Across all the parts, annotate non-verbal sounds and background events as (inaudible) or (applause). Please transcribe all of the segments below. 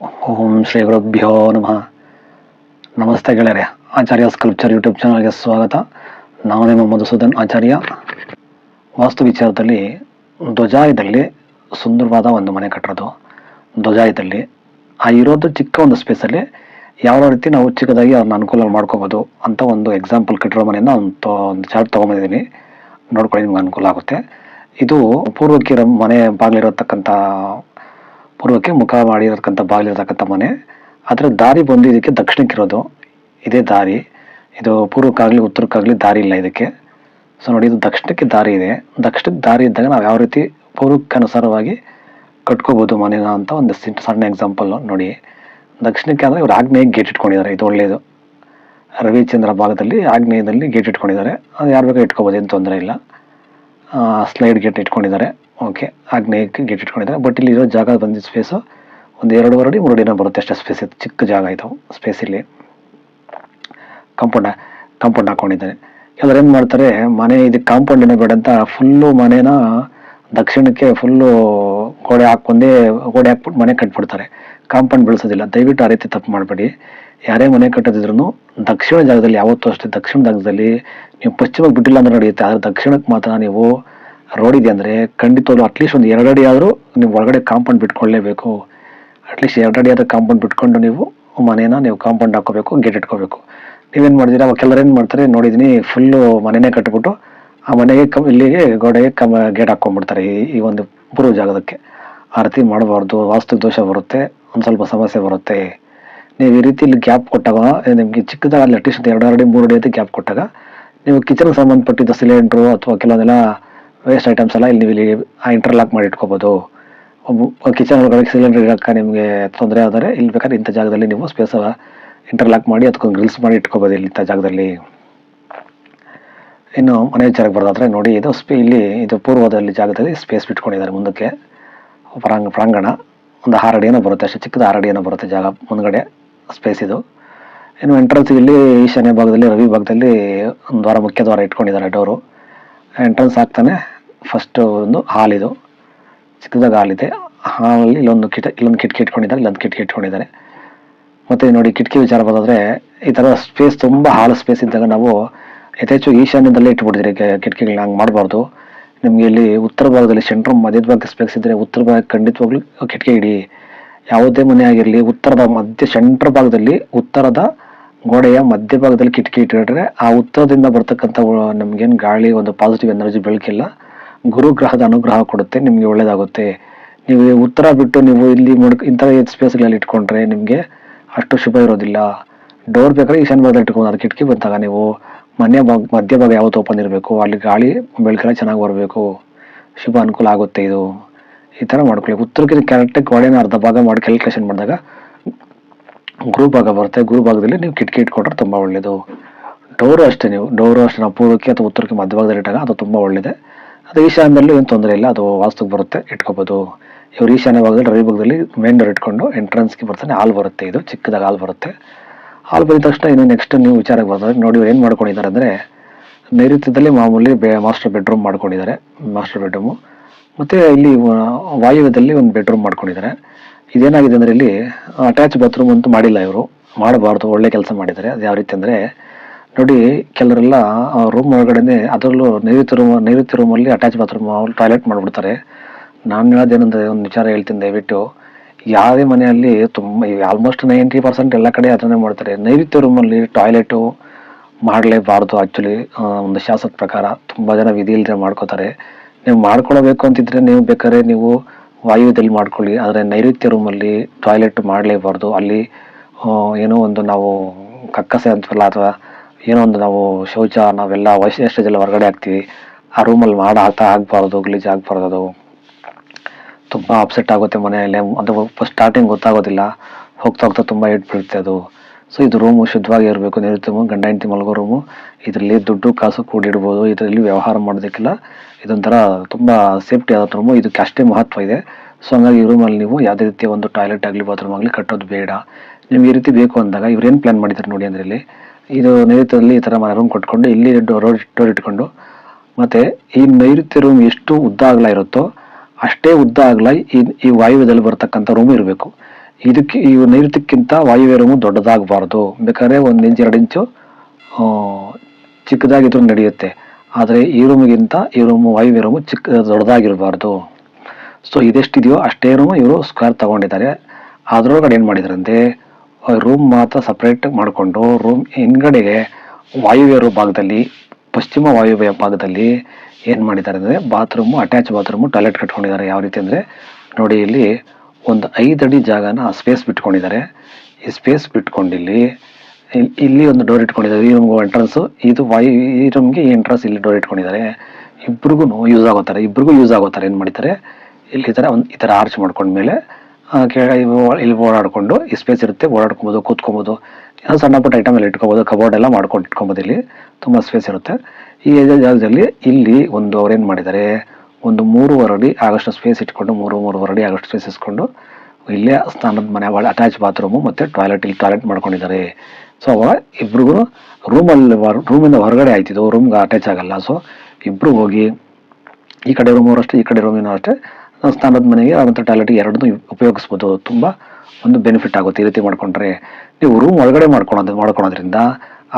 ಓಂ ಶ್ರೀ ಗುರುಭ್ಯೋ ನಮಃ. ನಮಸ್ತೆ ಗೆಳೆಯರೆ, ಆಚಾರ್ಯ ಸ್ಕಲ್ಪ್ಚರ್ ಯೂಟ್ಯೂಬ್ ಚಾನಲ್ಗೆ ಸ್ವಾಗತ. ನಾನು ನಿಮ್ಮ ಮಧುಸೂದನ್ ಆಚಾರ್ಯ. ವಾಸ್ತು ವಿಚಾರದಲ್ಲಿ ಧ್ವಜಾಯದಲ್ಲಿ ಸುಂದರವಾದ ಒಂದು ಮನೆ ಕಟ್ಟೋದು ಧ್ವಜಾಯದಲ್ಲಿ ಆ ಇರೋದು ಚಿಕ್ಕ ಒಂದು ಸ್ಪೇಸಲ್ಲಿ ಯಾವ ರೀತಿ ನಾವು ಚಿಕ್ಕದಾಗಿ ಅದನ್ನ ಅನುಕೂಲ ಮಾಡ್ಕೋಬೋದು ಅಂತ ಒಂದು ಎಕ್ಸಾಂಪಲ್ ಕಟ್ಟಿರೋ ಮನೆಯನ್ನು ಒಂದು ಒಂದು ಚಾರ್ಟ್ ತೊಗೊಂಬಂದಿದ್ದೀನಿ. ನೋಡ್ಕೊಳ್ಳಿ ನಿಮ್ಗೆ ಅನುಕೂಲ ಆಗುತ್ತೆ. ಇದು ಪೂರ್ವಕ್ಕೆ ಮನೆ ಬಾಗಿಲಿರತಕ್ಕಂಥ ಪೂರ್ವಕ್ಕೆ ಮುಖ ಮಾಡಿರತಕ್ಕಂಥ ಬಾಗಿಲಿರತಕ್ಕಂಥ ಮನೆ. ಅದರ ದಾರಿ ಬಂದು ಇದಕ್ಕೆ ದಕ್ಷಿಣಕ್ಕಿರೋದು ಇದೇ ದಾರಿ. ಇದು ಪೂರ್ವಕ್ಕಾಗಲಿ ಉತ್ತರಕ್ಕಾಗಲಿ ದಾರಿ ಇಲ್ಲ ಇದಕ್ಕೆ. ಸೊ ನೋಡಿ, ಇದು ದಕ್ಷಿಣಕ್ಕೆ ದಾರಿ ಇದೆ. ದಕ್ಷಿಣಕ್ಕೆ ದಾರಿ ಇದ್ದಾಗ ನಾವು ಯಾವ ರೀತಿ ಪೂರ್ವಕ್ಕೆ ಅನುಸಾರವಾಗಿ ಕಟ್ಕೋಬೋದು ಮನೆನ ಅಂತ ಒಂದು ಸಣ್ಣ ಎಕ್ಸಾಂಪಲ್ ನೋಡಿ. ದಕ್ಷಿಣಕ್ಕೆ ಅಂದರೆ ಇವರು ಆಗ್ನೇಯ ಗೇಟ್ ಇಟ್ಕೊಂಡಿದ್ದಾರೆ. ಇದು ಒಳ್ಳೆಯದು ರವಿಚಂದ್ರ ಭಾಗದಲ್ಲಿ ಆಗ್ನೇಯದಲ್ಲಿ ಗೇಟ್ ಇಟ್ಕೊಂಡಿದ್ದಾರೆ. ಅದು ಯಾರು ಬೇಕಾದ್ರೂ ಇಟ್ಕೋಬೋದು, ಏನು ತೊಂದರೆ ಇಲ್ಲ. ಸ್ಲೈಡ್ ಗೇಟ್ ಇಟ್ಕೊಂಡಿದ್ದಾರೆ. ಓಕೆ ಆಗ್ನೇಯಕ್ಕೆ ಗೇಟ್ ಇಟ್ಕೊಂಡಿದ್ದಾರೆ. ಬಟ್ ಇಲ್ಲಿ ಇರೋ ಜಾಗ ಬಂದಿದ್ದ ಸ್ಪೇಸು ಒಂದು ಎರಡು ಅಡಿ, ಮೂರು ಅಡಿನ ಬರುತ್ತೆ ಅಷ್ಟೇ ಸ್ಪೇಸ್ ಇದು ಚಿಕ್ಕ ಜಾಗ ಇದು ಸ್ಪೇಸ್ ಇಲ್ಲಿ. ಕಾಂಪೌಂಡ್ ಕಾಂಪೌಂಡ್ ಹಾಕೊಂಡಿದ್ದಾರೆ. ಎಲ್ಲರೂ ಏನು ಮಾಡ್ತಾರೆ, ಮನೆ ಇದು ಕಾಂಪೌಂಡ್ ಬೇಡ ಅಂತ ಫುಲ್ಲು ಮನೇನ ದಕ್ಷಿಣಕ್ಕೆ ಫುಲ್ಲು ಗೋಡೆ ಹಾಕ್ಕೊಂಡೇ, ಗೋಡೆ ಹಾಕ್ಬಿಟ್ಟು ಮನೆ ಕಟ್ಬಿಡ್ತಾರೆ. ಕಾಂಪೌಂಡ್ ಬೆಳೆಸೋದಿಲ್ಲ. ದಯವಿಟ್ಟು ಆ ರೀತಿ ತಪ್ಪು ಮಾಡಬೇಡಿ. ಯಾರೇ ಮನೆ ಕಟ್ಟದಿದ್ರು ದಕ್ಷಿಣ ಜಾಗದಲ್ಲಿ, ಯಾವತ್ತೂ ಅಷ್ಟೇ ದಕ್ಷಿಣ ಜಾಗದಲ್ಲಿ ನೀವು ಪಶ್ಚಿಮಕ್ಕೆ ಬಿಟ್ಟಿಲ್ಲ ಅಂದ್ರೆ ನಡೆಯುತ್ತೆ. ಆದರೆ ದಕ್ಷಿಣಕ್ಕೆ ಮಾತ್ರ ನೀವು ರೋಡ್ ಇದೆ ಅಂದರೆ ಖಂಡಿತವಾಗ್ಲೂ ಅಟ್ಲೀಸ್ಟ್ ಒಂದು ಎರಡು ಅಡಿ ಆದರೂ ನೀವು ಒಳಗಡೆ ಕಾಂಪೌಂಡ್ ಬಿಟ್ಕೊಳ್ಳೇಬೇಕು. ಅಟ್ಲೀಸ್ಟ್ ಎರಡು ಅಡಿ ಆದ ಕಾಂಪೌಂಡ್ ಬಿಟ್ಕೊಂಡು ನೀವು ಮನೇನ ನೀವು ಕಾಂಪೌಂಡ್ ಹಾಕೋಬೇಕು ಗೇಟ್ ಇಟ್ಕೋಬೇಕು. ನೀವೇನು ಮಾಡಿದ್ದೀರಾ ಅವಾಗ ಏನು ಮಾಡ್ತಾರೆ ನೋಡಿದ್ದೀನಿ ಫುಲ್ಲು ಮನೆನೇ ಕಟ್ಬಿಟ್ಟು ಆ ಮನೆಗೆ ಕಮ್, ಇಲ್ಲಿಗೆ ಗೋಡೆಗೆ ಕಮ್ ಗೇಟ್ ಹಾಕ್ಕೊಂಡ್ಬಿಡ್ತಾರೆ ಈ ಈ ಒಂದು ಪೂರ್ವ ಜಾಗದಕ್ಕೆ. ಆರತಿ ರೀತಿ ಮಾಡಬಾರ್ದು, ವಾಸ್ತು ದೋಷ ಬರುತ್ತೆ, ಒಂದು ಸ್ವಲ್ಪ ಸಮಸ್ಯೆ ಬರುತ್ತೆ. ನೀವು ಈ ರೀತಿ ಇಲ್ಲಿ ಗ್ಯಾಪ್ ಕೊಟ್ಟಾಗ ನಿಮಗೆ ಚಿಕ್ಕದಾಗ ಅಲ್ಲಿ ಅಟ್ಲೀಸ್ಟ್ ಎರಡು ಅಡಿ ಮೂರು ಅಡಿ ಅಂತ ಗ್ಯಾಪ್ ಕೊಟ್ಟಾಗ, ನೀವು ಕಿಚನ್ಗೆ ಸಂಬಂಧಪಟ್ಟಿದ್ದ ಸಿಲಿಂಡ್ರು ಅಥವಾ ಕೆಲವೊಂದೆಲ್ಲ ವೇಸ್ಟ್ ಐಟಮ್ಸ್ ಎಲ್ಲ ಇಲ್ಲಿ ನೀವು ಇಲ್ಲಿ ಇಂಟರ್ಲಾಕ್ ಮಾಡಿ ಇಟ್ಕೋಬೋದು. ಕಿಚನ್ ಒಳಗಡೆ ಸಿಲಿಂಡರ್ ಇಡೋಕ್ಕೆ ನಿಮಗೆ ತೊಂದರೆ ಆದರೆ ಇಲ್ಲಿ ಬೇಕಾದ್ರೆ ಇಂಥ ಜಾಗದಲ್ಲಿ ನೀವು ಸ್ಪೇಸ್ ಇಂಟರ್ಲಾಕ್ ಮಾಡಿ ಅದಕ್ಕೊಂದು ಗ್ರಿಲ್ಸ್ ಮಾಡಿ ಇಟ್ಕೋಬೋದು ಇಲ್ಲಿ ಇಂಥ ಜಾಗದಲ್ಲಿ. ಇನ್ನು ಮನೆ ವಿಚಾರಕ್ಕೆ ಬರೋದಾದರೆ ನೋಡಿ, ಇದು ಸ್ಪೇ ಇಲ್ಲಿ ಇದು ಪೂರ್ವದಲ್ಲಿ ಜಾಗದಲ್ಲಿ ಸ್ಪೇಸ್ ಬಿಟ್ಕೊಂಡಿದ್ದಾರೆ ಮುಂದಕ್ಕೆ. ಪ್ರಾಂಗ, ಪ್ರಾಂಗಣ, ಒಂದು ಆರು ಅಡಿ ಬರುತ್ತೆ, ಅಷ್ಟೇ ಚಿಕ್ಕದ ಆರು ಅಡಿ ಏನೋ ಬರುತ್ತೆ ಜಾಗ ಮುಂದ್ಗಡೆ. ಸ್ಪೇಸ್ ಇದು. ಇನ್ನು ಎಂಟ್ರೆನ್ಸ್ ಇಲ್ಲಿ ಈಶಾನ್ಯ ಭಾಗದಲ್ಲಿ, ರವಿ ಭಾಗದಲ್ಲಿ ಒಂದು ದ್ವಾರ, ಮುಖ್ಯ ದ್ವಾರ ಇಟ್ಕೊಂಡಿದ್ದಾರೆ ಡೋರು. ಎಂಟ್ರೆನ್ಸ್ ಆಗ್ತಾನೆ ಫಸ್ಟ್ ಒಂದು ಹಾಲ್ ಇದು. ಚಿಕ್ಕದಾಗ ಇದೆ. ಹಾಲಲ್ಲಿ ಇಲ್ಲೊಂದು ಕಿಟ ಇಲ್ಲೊಂದು ಕಿಟಕಿ ಇಟ್ಕೊಂಡಿದ್ದಾರೆ, ಇಲ್ಲೊಂದು ಕಿಟಕಿ ಇಟ್ಕೊಂಡಿದ್ದಾರೆ. ಮತ್ತು ನೋಡಿ ಕಿಟಕಿ ವಿಚಾರ ಬಂದರೆ ಈ ಥರ ಸ್ಪೇಸ್ ತುಂಬ ಹಾಲ್ ಸ್ಪೇಸ್ ಇದ್ದಾಗ ನಾವು ಯಥೇಚ್ಛು ಈಶಾನ್ಯದಲ್ಲೇ ಇಟ್ಬಿಟ್ಟಿದ್ರೆ ಕಿಟಕಿಗಳನ್ನ ಹಂಗೆ ಮಾಡಬಾರ್ದು. ನಿಮಗೆ ಇಲ್ಲಿ ಉತ್ತರ ಭಾಗದಲ್ಲಿ ಸೆಂಟ್ರ್ ಮಧ್ಯದ ಭಾಗಕ್ಕೆ ಸ್ಪೇಸ್ ಇದ್ದರೆ ಉತ್ತರ ಭಾಗಕ್ಕೆ ಖಂಡಿತವಾಗ್ಲೂ ಕಿಟಕಿ ಇಡಿ. ಯಾವುದೇ ಮನೆ ಆಗಿರಲಿ, ಉತ್ತರದ ಮಧ್ಯ ಸೆಂಟ್ರ್ ಭಾಗದಲ್ಲಿ ಉತ್ತರದ ಗೋಡೆಯ ಮಧ್ಯ ಭಾಗದಲ್ಲಿ ಕಿಟಕಿ ಇಟ್ಟಿದ್ರೆ ಆ ಉತ್ತರದಿಂದ ಬರ್ತಕ್ಕಂಥ ನಮ್ಗೇನು ಗಾಳಿ, ಒಂದು ಪಾಸಿಟಿವ್ ಎನರ್ಜಿ ಬೆಳಕಿಲ್ಲ. ಗುರು ಗ್ರಹದ ಅನುಗ್ರಹ ಕೊಡುತ್ತೆ, ನಿಮಗೆ ಒಳ್ಳೆಯದಾಗುತ್ತೆ ನೀವು ಉತ್ತರ ಬಿಟ್ಟು ನೀವು ಇಲ್ಲಿ ಮುಡ್ಕ, ಇಂಥ ಸ್ಪೇಸ್ಗಳಲ್ಲಿ ಇಟ್ಕೊಂಡ್ರೆ ನಿಮಗೆ ಅಷ್ಟು ಶುಭ ಇರೋದಿಲ್ಲ. ಡೋರ್ ಬೇಕಾದ್ರೆ ಈಶಾನ್ಯ ಭಾಗದಲ್ಲಿ ಇಟ್ಕೊಂಡು, ಅದು ಕಿಟಕಿ ಬಂದಾಗ ನೀವು ಮನೆ ಭಾಗ ಮಧ್ಯ ಭಾಗ ಯಾವತ್ತು ಓಪನ್ ಇರಬೇಕು. ಅಲ್ಲಿ ಗಾಳಿ, ಬೆಳಕೆಲ್ಲ ಚೆನ್ನಾಗಿ ಬರಬೇಕು. ಶುಭ ಅನುಕೂಲ ಆಗುತ್ತೆ ಇದು. ಈ ಥರ ಮಾಡ್ಕೊಳ್ಳಿ. ಉತ್ತರಕ್ಕಿಂತ ಕರೆಕ್ಟಾಗಿ ಗೋಡೆನ ಅರ್ಧ ಭಾಗ ಮಾಡಿ ಕ್ಯಾಲ್ಕುಲೇಷನ್ ಮಾಡಿದಾಗ ಗುರು ಭಾಗ ಬರುತ್ತೆ. ಗುರು ಭಾಗದಲ್ಲಿ ನೀವು ಕಿಟಕಿ ಇಟ್ಕೊಂಡ್ರೆ ತುಂಬ ಒಳ್ಳೆಯದು ಡೋರು ಅಷ್ಟೇ ನೀವು. ಡೋರು ಅಷ್ಟೇ. ನಾವು ಪೂರ್ವಕ್ಕೆ ಅಥವಾ ಉತ್ತರಕ್ಕೆ ಮಧ್ಯಭಾಗದಲ್ಲಿ ಇಟ್ಟಾಗ ಅದು ತುಂಬ ಒಳ್ಳೆಯದೆ ಅದು ಈಶಾನ್ಯದಲ್ಲೂ ಏನು ತೊಂದರೆ ಇಲ್ಲ. ಅದು ವಾಸ್ತುಗೆ ಬರುತ್ತೆ. ಇಟ್ಕೋಬೋದು. ಇವರು ಈಶಾನ್ಯ ಭಾಗದಲ್ಲಿ ರವಿ ಭಾಗದಲ್ಲಿ ಮೇನ್ ಡೋರ್ ಇಟ್ಕೊಂಡು ಎಂಟ್ರೆನ್ಸ್ಗೆ ಬರ್ತಾನೆ. ಹಾಲ್ ಬರುತ್ತೆ ಇದು. ಚಿಕ್ಕದಾಗ ಹಾಲ್ ಬರುತ್ತೆ. ಹಾಲ್ ಬಂದ ತಕ್ಷಣ ಇನ್ನು ನೆಕ್ಸ್ಟ್ ನೀವು ವಿಚಾರಕ್ಕೆ ಬರ್ತಾರೆ ನೋಡಿ ಏನು ಮಾಡ್ಕೊಂಡಿದ್ದಾರೆ ಅಂದರೆ ನೈಋತ್ಯದಲ್ಲಿ ಮಾಮೂಲಿ ಬೆ ಮಾಸ್ಟರ್ ಬೆಡ್ರೂಮ್ ಮಾಡ್ಕೊಂಡಿದ್ದಾರೆ. ಮಾಸ್ಟರ್ ಬೆಡ್ರೂಮು ಮತ್ತು ಇಲ್ಲಿ ವಾಯುವ್ಯದಲ್ಲಿ ಒಂದು ಬೆಡ್ರೂಮ್ ಮಾಡ್ಕೊಂಡಿದ್ದಾರೆ. ಇದೇನಾಗಿದೆ ಅಂದರೆ ಇಲ್ಲಿ ಅಟ್ಯಾಚ್ ಬಾತ್ರೂಮ್ ಅಂತೂ ಮಾಡಿಲ್ಲ ಇವರು. ಮಾಡಬಾರ್ದು, ಒಳ್ಳೆ ಕೆಲಸ ಮಾಡಿದ್ದಾರೆ. ಅದು ಯಾವ ರೀತಿ ಅಂದರೆ, ನೋಡಿ, ಕೆಲವರೆಲ್ಲ ರೂಮ್ ಒಳಗಡೆನೆ, ಅದರಲ್ಲೂ ನೈಋತ್ಯ ರೂಮ್ ನೈಋತ್ಯ ರೂಮಲ್ಲಿ ಅಟ್ಯಾಚ್ ಬಾತ್ರೂಮ್ ಟಾಯ್ಲೆಟ್ ಮಾಡಿಬಿಡ್ತಾರೆ. ನಾನು ಹೇಳೋದೇನಂದ್ರೆ, ಒಂದು ವಿಚಾರ ಹೇಳ್ತೀನಿ ದಯವಿಟ್ಟು. ಯಾವುದೇ ಮನೆಯಲ್ಲಿ ತುಂಬ ಆಲ್ಮೋಸ್ಟ್ ನೈಂಟಿ ಪರ್ಸೆಂಟ್ ಎಲ್ಲ ಕಡೆ ಅದನ್ನೇ ಮಾಡ್ತಾರೆ. ನೈಋತ್ಯ ರೂಮಲ್ಲಿ ಟಾಯ್ಲೆಟು ಮಾಡಲೇಬಾರ್ದು ಆ್ಯಕ್ಚುಲಿ ಒಂದು ಶಾಸದ ಪ್ರಕಾರ, ತುಂಬ ಜನ ವಿಧಿ ಇಲ್ಲದೆ ಮಾಡ್ಕೋತಾರೆ. ನೀವು ಮಾಡ್ಕೊಳ್ಬೇಕು ಅಂತಿದ್ರೆ ನೀವು ಬೇಕಾದ್ರೆ ನೀವು ವಾಯುದಲ್ಲಿ ಮಾಡ್ಕೊಳ್ಳಿ. ಆದರೆ ನೈಋತ್ಯ ರೂಮಲ್ಲಿ ಟಾಯ್ಲೆಟ್ ಮಾಡಲೇಬಾರ್ದು. ಅಲ್ಲಿ ಏನೋ ಒಂದು ನಾವು ಕಕ್ಕಸೆ ಅಂತವಲ್ಲ, ಅಥವಾ ಏನೋ ಒಂದು ನಾವು ಶೌಚ, ನಾವೆಲ್ಲ ವೈಶೇಷ ಎಲ್ಲ ಹೊರಗಡೆ ಹಾಕ್ತೀವಿ ಆ ರೂಮಲ್ಲಿ ಮಾಡ ಆಟ ಆಗಬಾರ್ದು, ಗಲೀಜು ಆಗಬಾರ್ದು ಅದು. ತುಂಬ ಅಪ್ಸೆಟ್ ಆಗುತ್ತೆ ಮನೆಯಲ್ಲಿ. ಅದು ಫಸ್ಟ್ ಸ್ಟಾರ್ಟಿಂಗ್ ಗೊತ್ತಾಗೋದಿಲ್ಲ. ಹೋಗ್ತಾ ಹೋಗ್ತಾ ತುಂಬ ಏಟ್ ಬೀಳುತ್ತೆ ಅದು. ಸೊ ಇದು ರೂಮು ಶುದ್ಧವಾಗಿ ಇರಬೇಕು. ನೈಋತ್ಯ ಗಂಡ ಹೆಂಡತಿ ಮಲಗೋ ರೂಮು ಇದರಲ್ಲಿ ದುಡ್ಡು, ಕಾಸು ಕೂಡಿಡ್ಬೋದು. ಇದರಲ್ಲಿ ವ್ಯವಹಾರ ಮಾಡೋದಕ್ಕಿಲ್ಲ ಇದೊಂಥರ ತುಂಬ ಸೇಫ್ಟಿ ಆದ ರೂಮು ಇದಕ್ಕೆ ಅಷ್ಟೇ ಮಹತ್ವ ಇದೆ. ಸೊ ಹಂಗಾಗಿ ಈ ರೂಮಲ್ಲಿ ನೀವು ಯಾವುದೇ ರೀತಿಯ ಒಂದು ಟಾಯ್ಲೆಟ್ ಆಗಲಿ ಬಾತ್ರೂಮ್ ಆಗಲಿ ಕಟ್ಟೋದು ಬೇಡ. ನಿಮ್ಗೆ ಈ ರೀತಿ ಬೇಕು ಅಂದಾಗ ಇವ್ರೇನು ಪ್ಲ್ಯಾನ್ ಮಾಡಿದ್ದಾರೆ ನೋಡಿ ಅಂದರೆ ಇಲ್ಲಿ. ಇದು ನೈಋತ್ಯದಲ್ಲಿ ಈ ಥರ ಮನೆ ರೂಮ್ ಕಟ್ಕೊಂಡು ಇಲ್ಲಿ ರೋಡ್ ಡೋರ್ ಇಟ್ಕೊಂಡು. ಮತ್ತು ಈ ನೈಋತ್ಯ ರೂಮ್ ಎಷ್ಟು ಉದ್ದ ಆಗಲ ಇರುತ್ತೋ ಅಷ್ಟೇ ಉದ್ದ ಆಗಲ ಈ ಈ ವಾಯುವ್ಯದಲ್ಲಿ ಬರ್ತಕ್ಕಂಥ ರೂಮ್ ಇರಬೇಕು. ಇದಕ್ಕೆ ಈ ನೈಋತ್ಯಕ್ಕಿಂತ ವಾಯುವ್ಯ ರೂಮು ದೊಡ್ಡದಾಗಬಾರ್ದು. ಬೇಕಾದ್ರೆ ಒಂದು ಇಂಚು ಎರಡು ಇಂಚು ಚಿಕ್ಕದಾಗಿದ್ರೂ ನಡೆಯುತ್ತೆ. ಆದರೆ ಈ ರೂಮಿಗಿಂತ ಈ ರೂಮು ವೈವ್ ರೂಮು ಚಿಕ್ಕ, ದೊಡ್ಡದಾಗಿರಬಾರ್ದು. ಸೊ ಇದೆಷ್ಟಿದೆಯೋ ಅಷ್ಟೇ ರೂಮು ಇವರು ಸ್ಕ್ವೇರ್ ತಗೊಂಡಿದ್ದಾರೆ. ಅದರೊಳಗಡೆ ಏನು ಮಾಡಿದಾರಂತೆ ರೂಮ್ ಮಾತ್ರ ಸಪ್ರೇಟ್ ಮಾಡಿಕೊಂಡು ರೂಮ್ ಹಿಂದ್ಗಡೆಗೆ ವಾಯುವ್ಯ ಭಾಗದಲ್ಲಿ, ಪಶ್ಚಿಮ ವಾಯುವ್ಯ ಭಾಗದಲ್ಲಿ ಏನು ಮಾಡಿದ್ದಾರೆ ಅಂದರೆ ಬಾತ್ರೂಮು ಅಟ್ಯಾಚ್ ಬಾತ್ರೂಮು ಟಾಯ್ಲೆಟ್ ಕಟ್ಕೊಂಡಿದ್ದಾರೆ. ಯಾವ ರೀತಿ ಅಂದರೆ, ನೋಡಿ ಇಲ್ಲಿ ಒಂದು ಐದು ಅಡಿ ಜಾಗನ ಸ್ಪೇಸ್ ಬಿಟ್ಕೊಂಡಿದ್ದಾರೆ. ಈ ಸ್ಪೇಸ್ ಬಿಟ್ಕೊಂಡು ಇಲ್ಲಿ ಒಂದು ಡೋರ್ ಇಟ್ಕೊಂಡಿದ್ದಾರೆ. ಈ ರೂಮ್ಗೆ ಎಂಟ್ರೆನ್ಸ್ ಇದು ವೈ ಈ ರೂಮ್ಗೆ ಈ ಎಂಟ್ರೆನ್ಸ್ ಇಲ್ಲಿ ಡೋರ್ ಇಟ್ಕೊಂಡಿದ್ದಾರೆ. ಇಬ್ರಿಗೂ ಯೂಸ್ ಆಗೋತಾರೆ. ಇಬ್ರಿಗೂ ಯೂಸ್ ಆಗೋತಾರೆ. ಏನು ಮಾಡ್ತಾರೆ ಇಲ್ಲಿ ಈ ಥರ ಒಂದು, ಈ ಥರ ಆರ್ಚ್ ಮಾಡ್ಕೊಂಡ್ಮೇಲೆ ಕೆಳ ಇಲ್ಲಿ ಓಡಾಡಿಕೊಂಡು ಈ ಸ್ಪೇಸ್ ಇರುತ್ತೆ. ಓಡಾಡ್ಕೊಬೋದು, ಕೂತ್ಕೊಬೋದು. ಏನೋ ಸಣ್ಣ ಪುಟ್ಟ ಐಟಮ್ ಎಲ್ಲ ಇಟ್ಕೊಬೋದು. ಕಬೋರ್ಡ್ ಎಲ್ಲ ಮಾಡ್ಕೊಂಡು ಇಟ್ಕೊಬೋದು ಇಲ್ಲಿ. ತುಂಬ ಸ್ಪೇಸ್ ಇರುತ್ತೆ. ಈ ಜಾಗದಲ್ಲಿ ಇಲ್ಲಿ ಒಂದು ಅವ್ರೇನು ಮಾಡಿದ್ದಾರೆ? ಒಂದು ಮೂರುವರೆ ಅಡಿ ಆಗಷ್ಟು ಸ್ಪೇಸ್ ಇಟ್ಕೊಂಡು, ಮೂರು, ಮೂರುವರೆ ಅಡಿ ಆಗಷ್ಟು ಸ್ಪೇಸ್ ಇಸ್ಕೊಂಡು, ಇಲ್ಲೇ ಸ್ನಾನದ ಮನೆ ಅಟ್ಯಾಚ್ ಬಾತ್ರೂಮು ಮತ್ತು ಟಾಯ್ಲೆಟ್ ಇಲ್ಲಿ ಟಾಯ್ಲೆಟ್ ಮಾಡ್ಕೊಂಡಿದ್ದಾರೆ. ಸೊ ಅವಾಗ ಇಬ್ರಿಗೂ ರೂಮಲ್ಲಿ ರೂಮಿಂದ ಹೊರಗಡೆ ಆಯ್ತಿದ್ದು ರೂಮ್ಗೆ ಅಟ್ಯಾಚ್ ಆಗಲ್ಲ. ಸೊ ಇಬ್ಬರು ಹೋಗಿ ಈ ಕಡೆ ರೂಮ್ ಅಷ್ಟೇ, ಈ ಕಡೆ ರೂಮಿನೂ ಅಷ್ಟೇ ಸ್ನಾನದ ಮನೆಗೆ ಮತ್ತು ಟಾಯ್ಲೆಟ್ಗೆ ಎರಡನ್ನೂ ಉಪಯೋಗಿಸ್ಬೋದು. ತುಂಬ ಒಂದು ಬೆನಿಫಿಟ್ ಆಗುತ್ತೆ ಈ ರೀತಿ ಮಾಡ್ಕೊಂಡ್ರೆ. ನೀವು ರೂಮ್ ಒಳಗಡೆ ಮಾಡ್ಕೊಳೋದು, ಮಾಡ್ಕೊಳೋದ್ರಿಂದ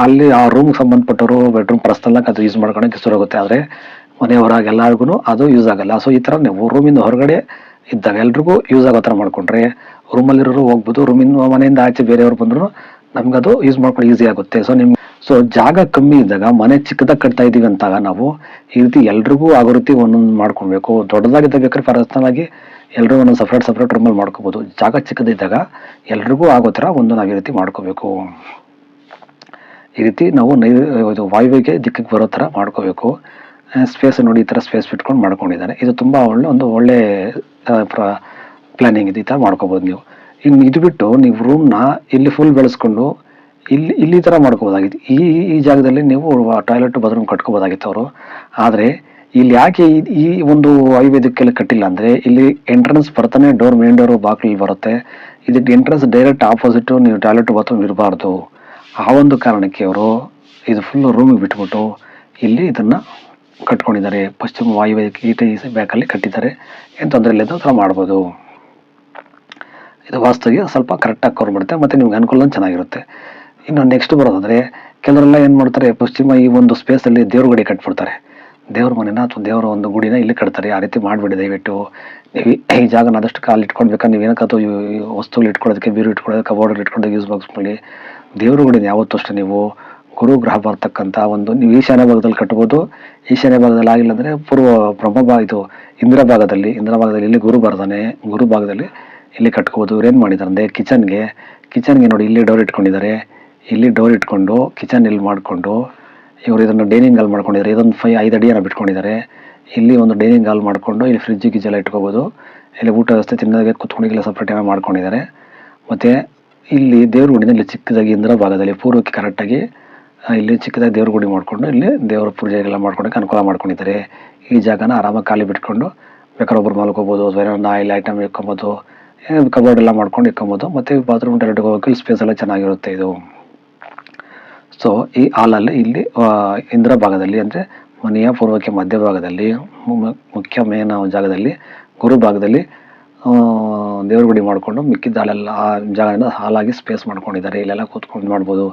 ಅಲ್ಲಿ ಆ ರೂಮ್ಗೆ ಸಂಬಂಧಪಟ್ಟವರು ಬೆಡ್ರೂಮ್ ಪರ್ಸ್ನಲ್ಲಾಗಿ ಅದು ಯೂಸ್ ಮಾಡ್ಕೊಳಕ್ಕೆ ಶುರು ಆಗುತ್ತೆ. ಆದರೆ ಹೊರಗೆ ಎಲ್ಲರಿಗೂ ಅದು ಯೂಸ್ ಆಗಲ್ಲ. ಸೊ ಈ ಥರ ನೀವು ರೂಮಿಂದ ಹೊರಗಡೆ ಇದ್ದಾಗ ಎಲ್ರಿಗೂ ಯೂಸ್ ಆಗೋ ಥರ ಮಾಡ್ಕೊಂಡ್ರೆ ರೂಮಲ್ಲಿರೋರು ಹೋಗ್ಬೋದು ರೂಮಿಂದ ಮನೆಯಿಂದ ಆಚೆ ಬೇರೆಯವ್ರು ಬಂದ್ರು ನಮ್ಗೆ ಅದು ಯೂಸ್ ಮಾಡ್ಕೊಂಡು ಈಸಿ ಆಗುತ್ತೆ. ಸೊ ನಿಮ್ಗೆ ಸೊ ಜಾಗ ಕಮ್ಮಿ ಇದ್ದಾಗ, ಮನೆ ಚಿಕ್ಕದಾಗ ಕಟ್ತಾ ಇದೀವಿ ಅಂತಾಗ ನಾವು, ಈ ರೀತಿ ಎಲ್ರಿಗೂ ಆಗೋ ರೀತಿ ಒಂದೊಂದು ಮಾಡ್ಕೊಬೇಕು ದೊಡ್ಡದಾಗಿದ್ದ ಬೇಕಾದ್ರೆ ಆಗಿ ಎಲ್ಲರೂ ಒಂದೊಂದು ಸಪ್ರೇಟ್ ಸಪ್ರೇಟ್ ರೂಮಲ್ಲಿ ಮಾಡ್ಕೋಬೋದು. ಜಾಗ ಚಿಕ್ಕದಿದ್ದಾಗ ಎಲ್ರಿಗೂ ಆಗೋ ಥರ ಒಂದು ನಾವು ಈ ರೀತಿ ಮಾಡ್ಕೋಬೇಕು. ಈ ರೀತಿ ನಾವು ನೈ, ಇದು ವಾಯುವಿಗೆ ದಿಕ್ಕಿಗೆ ಬರೋ ಥರ ಮಾಡ್ಕೋಬೇಕು. ಸ್ಪೇಸ್ ನೋಡಿ ಈ ಥರ ಸ್ಪೇಸ್ ಬಿಟ್ಕೊಂಡು ಮಾಡ್ಕೊಂಡಿದ್ದಾರೆ. ಇದು ತುಂಬ ಒಳ್ಳೆ, ಒಂದು ಒಳ್ಳೆ ಪ್ಲಾನಿಂಗ್ ಇದೆ ಈ ಥರ ಮಾಡ್ಕೋಬೋದು ನೀವು. ಇನ್ನು ಇದು ಬಿಟ್ಟು ನೀವು ರೂಮ್ನ ಇಲ್ಲಿ ಫುಲ್ ಬೆಳೆಸ್ಕೊಂಡು ಇಲ್ಲಿ ಇಲ್ಲಿ ಥರ ಮಾಡ್ಕೋಬೋದಾಗಿತ್ತು. ಈ ಈ ಜಾಗದಲ್ಲಿ ನೀವು ಟಾಯ್ಲೆಟ್ ಬಾತ್ರೂಮ್ ಕಟ್ಕೋಬೋದಾಗಿತ್ತು ಅವರು. ಆದರೆ ಇಲ್ಲಿ ಯಾಕೆ ಈ- ಒಂದು ಐವೇದಕ್ಕೆಲ್ಲ ಕಟ್ಟಿಲ್ಲ ಅಂದರೆ ಇಲ್ಲಿ ಎಂಟ್ರೆನ್ಸ್ ಬರ್ತಾನೆ ಡೋರ್ ಮೇನ್ ಡೋರು ಬಾಗಿಲು ಬರುತ್ತೆ. ಇದಕ್ಕೆ ಎಂಟ್ರೆನ್ಸ್ ಡೈರೆಕ್ಟ್ ಆಪೋಸಿಟ್ ನೀವು ಟಾಯ್ಲೆಟ್ ಬಾತ್ರೂಮ್ ಇರಬಾರ್ದು. ಆ ಒಂದು ಕಾರಣಕ್ಕೆ ಅವರು ಇದು ಫುಲ್ ರೂಮಿಗೆ ಬಿಟ್ಬಿಟ್ಟು ಇಲ್ಲಿ ಇದನ್ನು ಕಟ್ಕೊಂಡಿದ್ದಾರೆ. ಪಶ್ಚಿಮ ವಾಯುವ್ಯಕ್ಕೆ ಈ ಬ್ಯಾಕಲ್ಲಿ ಕಟ್ಟಿದ್ದಾರೆ. ಏನು ತೊಂದರೆ ಇಲ್ಲದ ಥರ ಮಾಡ್ಬೋದು. ಇದು ವಾಸ್ತುವಿಗೆ ಸ್ವಲ್ಪ ಕರೆಕ್ಟಾಗಿ ಕವರ್ ಮಾಡುತ್ತೆ, ಮತ್ತು ನಿಮ್ಗೆ ಅನುಕೂಲ ಚೆನ್ನಾಗಿರುತ್ತೆ. ಇನ್ನು ನೆಕ್ಸ್ಟ್ ಬರೋದಾದರೆ, ಕೆಲವರೆಲ್ಲ ಏನು ಮಾಡ್ತಾರೆ, ಪಶ್ಚಿಮ ಈ ಒಂದು ಸ್ಪೇಸಲ್ಲಿ ದೇವ್ರ ಗುಡಿ ಕಟ್ಬಿಡ್ತಾರೆ. ದೇವ್ರ ಮನೆನ ಅಥವಾ ದೇವರ ಒಂದು ಗುಡಿನ ಇಲ್ಲಿ ಕಟ್ತಾರೆ, ಆ ರೀತಿ ಮಾಡಿಬಿಡಿ, ದಯವಿಟ್ಟು. ನೀವು ಈ ಜಾಗನ ಆದಷ್ಟು ಕಾಲು ಇಟ್ಕೊಳ್ಬೇಕಾ? ನೀವು ಏನಕ್ಕೆ ಅಥವಾ ವಸ್ತುಗಳು ಇಟ್ಕೊಳ್ಳೋದಕ್ಕೆ, ಬೀರು ಇಟ್ಕೊಳ್ಳೋದಕ್ಕೆ ಬೋರ್ಡರ್ ಇಟ್ಕೊಂಡು ಯೂಸ್ ಮಾಡಿ, ದೇವ್ರ ಗುಡಿನ ಯಾವತ್ತೂ ಅಷ್ಟು ನೀವು ಗುರು ಗ್ರಹ ಬರ್ತಕ್ಕಂಥ ಒಂದು, ನೀವು ಈಶಾನ್ಯ ಭಾಗದಲ್ಲಿ ಕಟ್ಬೋದು. ಈಶಾನ್ಯ ಭಾಗದಲ್ಲಿ ಆಗಿಲ್ಲ ಅಂದರೆ ಪೂರ್ವ ಬ್ರಹ್ಮ ಇದು ಇಂದ್ರ ಭಾಗದಲ್ಲಿ ಇಂದ್ರ ಭಾಗದಲ್ಲಿ ಇಲ್ಲಿ ಗುರು ಬರ್ತಾನೆ ಗುರು ಭಾಗದಲ್ಲಿ ಇಲ್ಲಿ ಕಟ್ಕೋಬೋದು. ಇವ್ರು ಏನು ಮಾಡಿದ್ದಾರೆ ಅಂದರೆ ಕಿಚನ್ಗೆ ಕಿಚನ್ಗೆ ನೋಡಿ ಇಲ್ಲಿ ಡೋರ್ ಇಟ್ಕೊಂಡಿದ್ದಾರೆ ಇಲ್ಲಿ ಡೋರ್ ಇಟ್ಕೊಂಡು ಕಿಚನ್ ಇಲ್ಲಿ ಮಾಡಿಕೊಂಡು, ಇವರು ಇದನ್ನು ಡೈನಿಂಗ್ ಹಾಲ್ ಮಾಡ್ಕೊಂಡಿದ್ದಾರೆ ಇದೊಂದು ಫೈ ಐದು ಏನೋ ಬಿಟ್ಕೊಂಡಿದ್ದಾರೆ ಇಲ್ಲಿ ಒಂದು ಡೈನಿಂಗ್ ಹಾಲ್ ಮಾಡಿಕೊಂಡು, ಇಲ್ಲಿ ಫ್ರಿಜ್ ಗಿಜ್ ಎಲ್ಲ ಇಟ್ಕೋಬೋದು. ಇಲ್ಲಿ ಊಟ ವ್ಯವಸ್ಥೆ ತಿನ್ನೋದಕ್ಕೆ ಕುತ್ಕೊಂಡಿಗೆಲ್ಲ ಸಪ್ರೇಟ್ ಏನೋ ಮಾಡ್ಕೊಂಡಿದ್ದಾರೆ ಮತ್ತು ಇಲ್ಲಿ ದೇವ್ರ ಗುಡಿನಲ್ಲಿ ಚಿಕ್ಕದಾಗಿ ಇಂದ್ರ ಭಾಗದಲ್ಲಿ ಪೂರ್ವಕ್ಕೆ ಕರೆಕ್ಟಾಗಿ ಇಲ್ಲಿ ಚಿಕ್ಕದಾಗಿ ದೇವ್ರ ಗುಡಿ ಮಾಡಿಕೊಂಡು, ಇಲ್ಲಿ ದೇವರ ಪೂಜೆಗೆಲ್ಲ ಮಾಡ್ಕೊಳಕ್ಕೆ ಅನುಕೂಲ ಮಾಡ್ಕೊಂಡಿದ್ದಾರೆ ಈ ಜಾಗನ ಆರಾಮಾಗಿ ಖಾಲಿ ಬಿಟ್ಕೊಂಡು, ಬೇಕಾದ್ರೆ ಒಬ್ಬರು ಮಲ್ಕೋಬೋದು, ಅಥವಾ ಏನೋ ಆಯಿಲ್ ಐಟಮ್ ಇಟ್ಕೊಬೋದು ಕಬೋರ್ಡ್ ಎಲ್ಲ ಮಾಡ್ಕೊಂಡು ಇಟ್ಕೊಬೋದು ಮತ್ತು ಬಾತ್ರೂಮ್ ಟಾಯ್ಲೆಟ್ಗೆ ಹೋಗೋಕೆ ಸ್ಪೇಸ್ ಎಲ್ಲ ಚೆನ್ನಾಗಿರುತ್ತೆ ಇದು. ಸೊ ಈ ಹಾಲಲ್ಲಿ ಇಲ್ಲಿ ಇಂದ್ರ ಭಾಗದಲ್ಲಿ ಅಂದರೆ ಮನೆಯ ಪೂರ್ವಕ್ಕೆ ಮಧ್ಯ ಭಾಗದಲ್ಲಿ ಮುಖ್ಯ ಮೇನ್ ಜಾಗದಲ್ಲಿ, ಗುರು ಭಾಗದಲ್ಲಿ ದೇವ್ರ ಗುಡಿ ಮಾಡಿಕೊಂಡು ಮಿಕ್ಕಿದ್ದ ಹಾಲೆಲ್ಲ ಆ ಜಾಗದಿಂದ ಹಾಲಾಗಿ ಸ್ಪೇಸ್ ಮಾಡ್ಕೊಂಡಿದ್ದಾರೆ. ಇಲ್ಲೆಲ್ಲ ಕೂತ್ಕೊಂಡು ಮಾಡ್ಬೋದು.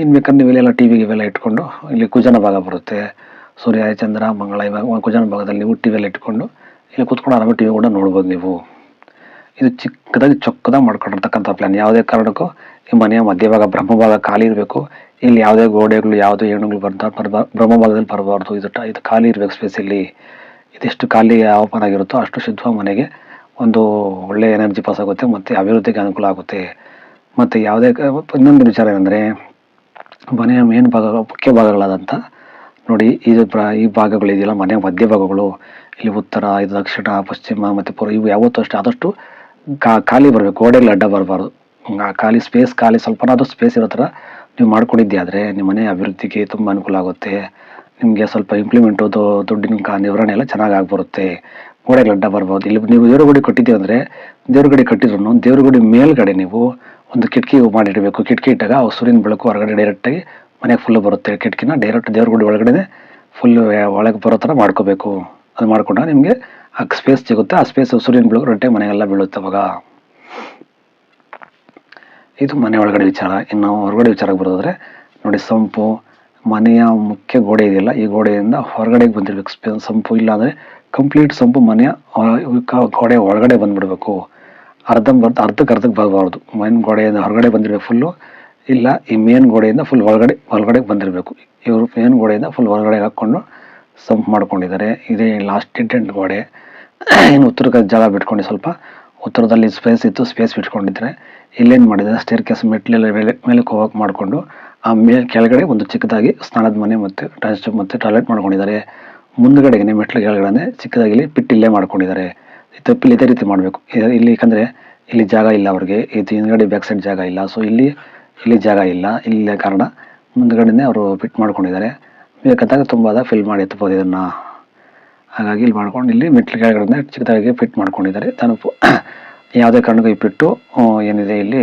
ಇನ್ನು ಬೇಕಾದ್ರೆ ನೀವು ಇಲ್ಲೆಲ್ಲ ಟಿ ವಿ ಇವೆಲ್ಲ ಇಟ್ಕೊಂಡು, ಇಲ್ಲಿ ಕುಜನ ಭಾಗ ಬರುತ್ತೆ. ಸೂರ್ಯ, ಚಂದ್ರ, ಮಂಗಳ ಇವಾಗ ಕುಜನ ಭಾಗದಲ್ಲಿ ನೀವು ಟಿ ವಿಯಲ್ಲಿ ಇಟ್ಕೊಂಡು, ಇಲ್ಲಿ ಕೂತ್ಕೊಂಡು ಆರಾಮ ಟಿ ವಿ ಕೂಡ ನೋಡ್ಬೋದು ನೀವು. ಇದು ಚಿಕ್ಕದಾಗಿ ಚೊಕ್ಕದಾಗಿ ಮಾಡ್ಕೊಂಡಿರ್ತಕ್ಕಂಥ ಪ್ಲಾನ್ ಯಾವುದೇ ಕಾರಣಕ್ಕೂ ಈ ಮನೆಯ ಮಧ್ಯಭಾಗ, ಬ್ರಹ್ಮಭಾಗ ಖಾಲಿ ಇರಬೇಕು. ಇಲ್ಲಿ ಯಾವುದೇ ಗೋಡೆಗಳು, ಯಾವುದೇ ಏಣುಗಳು ಬರ್ತಾ ಬ್ರಹ್ಮ ಬ್ರಹ್ಮಭಾಗದಲ್ಲಿ ಬರಬಾರ್ದು. ಇದು ಇದು ಖಾಲಿ ಇರಬೇಕು ಸ್ಪೇಸ್ ಇಲ್ಲಿ. ಇದೆಷ್ಟು ಖಾಲಿ ಓಪನ್ ಆಗಿರುತ್ತೋ ಅಷ್ಟು ಶುದ್ಧವಾಗಿ ಮನೆಗೆ ಒಂದು ಒಳ್ಳೆಯ ಎನರ್ಜಿ ಪಾಸ್ ಆಗುತ್ತೆ ಮತ್ತು ಅಭಿವೃದ್ಧಿಗೆ ಅನುಕೂಲ ಆಗುತ್ತೆ. ಮತ್ತು ಯಾವುದೇ ಇನ್ನೊಂದು ವಿಚಾರ ಏನಂದರೆ, ಮನೆಯ ಮೇನ್ ಭಾಗ, ಮುಖ್ಯ ಭಾಗಗಳಾದಂಥ ನೋಡಿ ಇದು ಪ್ರ, ಈ ಭಾಗಗಳು ಇದೆಯಲ್ಲ ಮನೆಯ ಮಧ್ಯ ಭಾಗಗಳು ಇಲ್ಲಿ ಉತ್ತರ, ಇದು ದಕ್ಷಿಣ, ಪಶ್ಚಿಮ ಮತ್ತು ಪೂರ್ವ ಇವು ಯಾವತ್ತೂ ಅಷ್ಟೇ. ಆದಷ್ಟು ಕಾ, ಖಾಲಿ ಬರಬೇಕು ಗೋಡೆಗಳು ಅಡ್ಡ ಬರಬಾರ್ದು. ಆ ಖಾಲಿ ಸ್ಪೇಸ್ ಖಾಲಿ ಸ್ವಲ್ಪನಾದ್ರೂ ಸ್ಪೇಸ್ ಇರೋ ಥರ ನೀವು ಮಾಡ್ಕೊಂಡಿದ್ದೆ ಆದರೆ ನಿಮ್ಮ ಮನೆ ಅಭಿವೃದ್ಧಿಗೆ ತುಂಬ ಅನುಕೂಲ ಆಗುತ್ತೆ. ನಿಮಗೆ ಸ್ವಲ್ಪ ಇಂಪ್ಲಿಮೆಂಟು ದುಡ್ಡಿನ ಕಾ ನಿರ್ವಹಣೆ ಎಲ್ಲ ಚೆನ್ನಾಗಿ ಆಗ್ಬರುತ್ತೆ. ಗೋಡೆಗಳು ಅಡ್ಡ ಬರ್ಬೋದು ಇಲ್ಲಿ ನೀವು ದೇವ್ರ ಗುಡಿ ಕಟ್ಟಿದ್ದೀವಿ ಅಂದರೆ ದೇವ್ರ ಗುಡಿ ಕಟ್ಟಿದ್ರು ದೇವ್ರ ಗುಡಿ ಮೇಲ್ಗಡೆ ನೀವು ಒಂದು ಕಿಟಕಿ ಮಾಡಿಡಬೇಕು. ಕಿಟಕಿ ಇಟ್ಟಾಗ ಅವು ಸೂರ್ಯನ ಬೆಳಕು ಹೊರಗಡೆ ಡೈರೆಕ್ಟಾಗಿ ಮನೆಗೆ ಫುಲ್ ಬರುತ್ತೆ. ಕಿಟಕಿನ ಡೈರೆಕ್ಟ್ ದೇವ್ರ ಗುಡಿ ಒಳಗಡೆ ಫುಲ್ ಒಳಗೆ ಬರೋ ಥರ ಮಾಡ್ಕೋಬೇಕು. ಅದು ಮಾಡ್ಕೊಂಡಾಗ ನಿಮಗೆ ಸ್ಪೇಸ್ ಸಿಗುತ್ತೆ? ಆ ಸ್ಪೇಸ್ ಸೂರ್ಯನ ಬೆಳಕು ರೊಟ್ಟೆ ಮನೆಗೆಲ್ಲ ಬೀಳುತ್ತೆ ಅವಾಗ. ಇದು ಮನೆ ಒಳಗಡೆ ವಿಚಾರ. ಇನ್ನು ಹೊರಗಡೆ ವಿಚಾರಕ್ಕೆ ಬರೋದಾದ್ರೆ, ನೋಡಿ ಸಂಪು, ಮನೆಯ ಮುಖ್ಯ ಗೋಡೆ ಇದೆಯಲ್ಲ, ಈ ಗೋಡೆಯಿಂದ ಹೊರಗಡೆಗೆ ಬಂದಿರಬೇಕು. ಸ್ಪೇಸ್ ಸಂಪು ಇಲ್ಲಾಂದರೆ ಕಂಪ್ಲೀಟ್ ಸಂಪು ಮನೆಯ ಗೋಡೆ ಒಳಗಡೆ ಬಂದ್ಬಿಡ್ಬೇಕು. ಅರ್ಧಂಬರ್ಧ, ಅರ್ಧಕ್ಕೆ ಅರ್ಧಕ್ಕೆ ಬರಬಾರ್ದು ಮೇನ್ ಗೋಡೆಯಿಂದ ಹೊರಗಡೆ ಬಂದಿರಬೇಕು ಫುಲ್ಲು ಇಲ್ಲ, ಈ ಮೇನ್ ಗೋಡೆಯಿಂದ ಫುಲ್ ಒಳಗಡೆ ಒಳಗಡೆ ಬಂದಿರಬೇಕು. ಇವರು ಮೇನ್ ಗೋಡೆಯಿಂದ ಫುಲ್ ಹೊರಗಡೆ ಹಾಕ್ಕೊಂಡು ಸಂಪ್ ಮಾಡ್ಕೊಂಡಿದ್ದಾರೆ. ಇದೇ ಲಾಸ್ಟ್ ಇಂಟೆಂಟ್ ಗೋಡೆ. ಇನ್ನು ಉತ್ತರಕ್ಕೆ ಜಾಗ ಬಿಟ್ಕೊಂಡು ಸ್ವಲ್ಪ ಉತ್ತರದಲ್ಲಿ ಸ್ಪೇಸ್ ಇತ್ತು ಸ್ಪೇಸ್ ಬಿಟ್ಕೊಂಡಿದ್ರೆ ಇಲ್ಲೇನು ಮಾಡಿದ್ದಾರೆ ಸ್ಟೇರ್ ಕೇಸ್ ಮೆಟ್ಲೆಲ್ಲ ಮೇಲೆ, ಮೇಲಕ್ಕೆ ಹೋಗಕ್ಕೆ ಮಾಡಿಕೊಂಡು, ಆ ಮೇಲೆ ಕೆಳಗಡೆ ಒಂದು ಚಿಕ್ಕದಾಗಿ ಸ್ನಾನದ ಮನೆ ಮತ್ತು ಟಾಯ್ಲೆಟ್ ಮತ್ತು ಟಾಯ್ಲೆಟ್ ಮಾಡ್ಕೊಂಡಿದ್ದಾರೆ. ಮುಂದ್ಗಡೆಗೆ ಮೆಟ್ಲು ಕೆಳಗಡೆ ಚಿಕ್ಕದಾಗಿ ಇಲ್ಲಿ ಪಿಟ್ ಮಾಡ್ಕೊಂಡಿದ್ದಾರೆ. ತಪ್ಪಿಲ್ಲ ಇದೇ ರೀತಿ ಮಾಡಬೇಕು. ಇಲ್ಲಿ ಯಾಕಂದರೆ ಇಲ್ಲಿ ಜಾಗ ಇಲ್ಲ ಅವ್ರಿಗೆ ಇದು ಹಿಂದ್ಗಡೆ ಬ್ಯಾಕ್ ಸೈಡ್ ಜಾಗ ಇಲ್ಲ. ಸೊ ಇಲ್ಲಿ ಇಲ್ಲಿ ಜಾಗ ಇಲ್ಲ. ಇಲ್ಲ ಕಾರಣ ಮುಂದ್ಗಡೆನೇ ಅವರು ಫಿಟ್ ಮಾಡ್ಕೊಂಡಿದ್ದಾರೆ. ಬೇಕಾದಾಗ ತುಂಬ ಫಿಲ್ ಮಾಡಿ ಇದನ್ನು. ಹಾಗಾಗಿ ಇಲ್ಲಿ ಮಾಡ್ಕೊಂಡು ಇಲ್ಲಿ ಮೆಟ್ಲು ಕೆಳಗಡೆ ಚಿಕ್ಕದಾಗಿ ಫಿಟ್ ಮಾಡ್ಕೊಂಡಿದ್ದಾರೆ. ತನಪು (coughs) ಯಾವುದೇ ಕಾರಣಕ್ಕೂ ಈ ಪಿಟ್ಟು ಏನಿದೆ ಇಲ್ಲಿ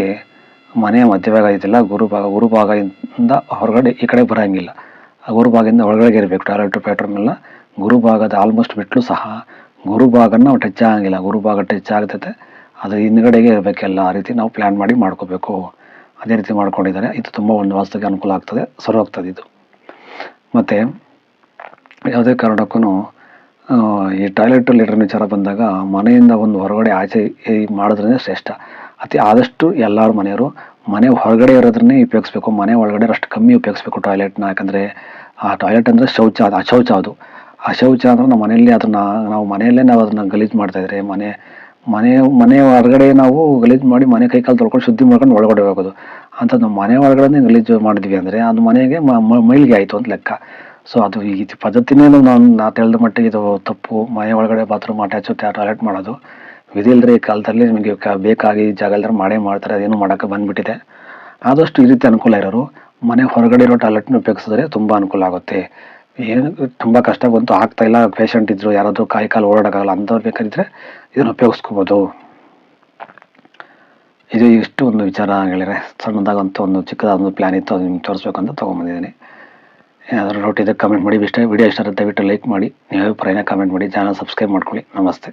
ಮನೆಯ ಮಧ್ಯಭಾಗ ಗುರು ಗುರುಭಾಗ ಗುರುಭಾಗದಿಂದ ಹೊರಗಡೆ ಈ ಕಡೆ ಬರೋಂಗಿಲ್ಲ. ಗುರುಭಾಗದಿಂದ ಒಳಗಡೆ ಇರಬೇಕು. ಟಾಯ್ಲೆಟ್ ಪ್ಯಾಟ್ರೂಮ್ ಎಲ್ಲ ಗುರುಭಾಗದ ಆಲ್ಮೋಸ್ಟ್ ಬಿಟ್ಲು ಸಹ ಗುರುಭಾಗನ ನಾವು ಟಚ್ ಆಗಂಗಿಲ್ಲ. ಗುರುಭಾಗ ಟಚ್ ಆಗ್ತೈತೆ. ಅದು ಹಿಂದ್ಗಡೆಗೆ ಇರಬೇಕೆಲ್ಲ ಆ ರೀತಿ ನಾವು ಪ್ಲ್ಯಾನ್ ಮಾಡಿ ಮಾಡ್ಕೋಬೇಕು. ಅದೇ ರೀತಿ ಮಾಡ್ಕೊಂಡಿದ್ದಾರೆ. ಇದು ತುಂಬ ಒಂದು ವಾಸ್ತುಗೆ ಅನುಕೂಲ ಆಗ್ತದೆ. ಸರಿ ಹೋಗ್ತದೆ ಇದು. ಮತ್ತು ಯಾವುದೇ ಕಾರಣಕ್ಕೂ ಈ ಟಾಯ್ಲೆಟ್ ಲೆಟ್ರಿನ್ ವಿಚಾರ ಬಂದಾಗ ಮನೆಯಿಂದ ಒಂದು ಹೊರಗಡೆ ಆಚೆ ಮಾಡೋದ್ರಿಂದ ಶ್ರೇಷ್ಠ. ಅತಿ ಆದಷ್ಟು ಎಲ್ಲರ ಮನೆಯವರು ಮನೆ ಹೊರಗಡೆ ಇರೋದನ್ನೇ ಉಪಯೋಗಿಸ್ಬೇಕು. ಮನೆ ಒಳಗಡೆ ಅಷ್ಟು ಕಮ್ಮಿ ಉಪಯೋಗಿಸ್ಬೇಕು ಟಾಯ್ಲೆಟ್ನ. ಯಾಕಂದರೆ ಆ ಟಾಯ್ಲೆಟ್ ಅಂದರೆ ಶೌಚ ಅದು ಅಶೌಚ ಅದು. ಅಶೌಚ ಅಂದರೆ ನಮ್ಮ ಮನೆಯಲ್ಲಿ ಅದನ್ನು, ನಾವು ಮನೆಯಲ್ಲೇ ನಾವು ಅದನ್ನು ಗಲೀಜು ಮಾಡ್ತಾಯಿದ್ರೆ ಮನೆ ಮನೆ ಮನೆ ಹೊರಗಡೆ ನಾವು ಗಲೀಜು ಮಾಡಿ ಮನೆ ಕೈಕಾಲು ತೊಳ್ಕೊಂಡು ಶುದ್ಧಿ ಮಾಡ್ಕೊಂಡು ಒಳಗಡೆ ಹೋಗೋದು. ಅಂತ ನಮ್ಮ ಮನೆ ಒಳಗಡೆ ಗಲೀಜು ಮಾಡಿದ್ವಿ ಅಂದರೆ ಅದು ಮನೆಗೆ ಮೈಲಿಗೆ ಆಯಿತು ಅಂತ ಲೆಕ್ಕ. ಸೊ ಅದು ಈ ಪದ್ಧತಿನೇ ನಾನು, ನಾ ತಿಳಿದ ಮಟ್ಟಿಗೆ ಇದು ತಪ್ಪು. ಮನೆ ಒಳಗಡೆ ಬಾತ್ರೂಮ್ ಅಟ್ಯಾಚ್ ಟಾಯ್ಲೆಟ್ ಮಾಡೋದು. ವಿಧಿ ಈ ಕಾಲದಲ್ಲಿ ನಿಮಗೆ ಕ- ಬೇಕಾಗಿ ಜಾಗ ಇಲ್ದ್ರೆ ಮಾಡೇ ಮಾಡ್ತಾರೆ, ಅದೇನು ಮಾಡೋಕ್ಕೆ ಬಂದ್ಬಿಟ್ಟಿದೆ. ಆದಷ್ಟು ಈ ರೀತಿ ಅನುಕೂಲ ಇರೋರು, ಮನೆ ಹೊರಗಡೆ ಇರೋ ಟಾಯ್ಲೆಟ್ನ ಉಪಯೋಗಿಸಿದ್ರೆ ತುಂಬ ಅನುಕೂಲ ಆಗುತ್ತೆ. ಏನು, ತುಂಬ ಕಷ್ಟ ಬಂತು, ಆಗ್ತಾ ಇಲ್ಲ ಪೇಷಂಟ್ ಇದ್ರು, ಯಾರಾದರೂ ಕಾಯಿ ಕಾಲು ಓಡಾಡೋಕ್ಕಾಗಲ್ಲ, ಅಂಥವ್ರು ಬೇಕಾಗಿದ್ರೆ ಇದನ್ನು ಉಪಯೋಗಿಸ್ಕೋಬೋದು. ಇದು ಇಷ್ಟು ಒಂದು ವಿಚಾರ ಹೇಳಿದ್ರೆ ಸಣ್ಣದಾಗಂತೂ ಒಂದು ಚಿಕ್ಕದಾದ ಒಂದು ಪ್ಲ್ಯಾನ್ ಇತ್ತು, ಅದು ನಿಮ್ಗೆ ತೋರಿಸ್ಬೇಕಂತ ತೊಗೊಂಬಂದಿದ್ದೀನಿ. ಏನಾದರೂ ಡೌಟ್ ಇದ್ದರೆ ಕಮೆಂಟ್ ಮಾಡಿ. ಇಷ್ಟ ವಿಡಿಯೋ ಇಷ್ಟ ದಯವಿಟ್ಟು ಲೈಕ್ ಮಾಡಿ. ನೀವು ಅಭಿಪ್ರಾಯನ ಕಮೆಂಟ್ ಮಾಡಿ. ಚಾನಲ್ ಸಬ್ಸ್ಕ್ರೈಬ್ ಮಾಡ್ಕೊಳ್ಳಿ. ನಮಸ್ತೆ.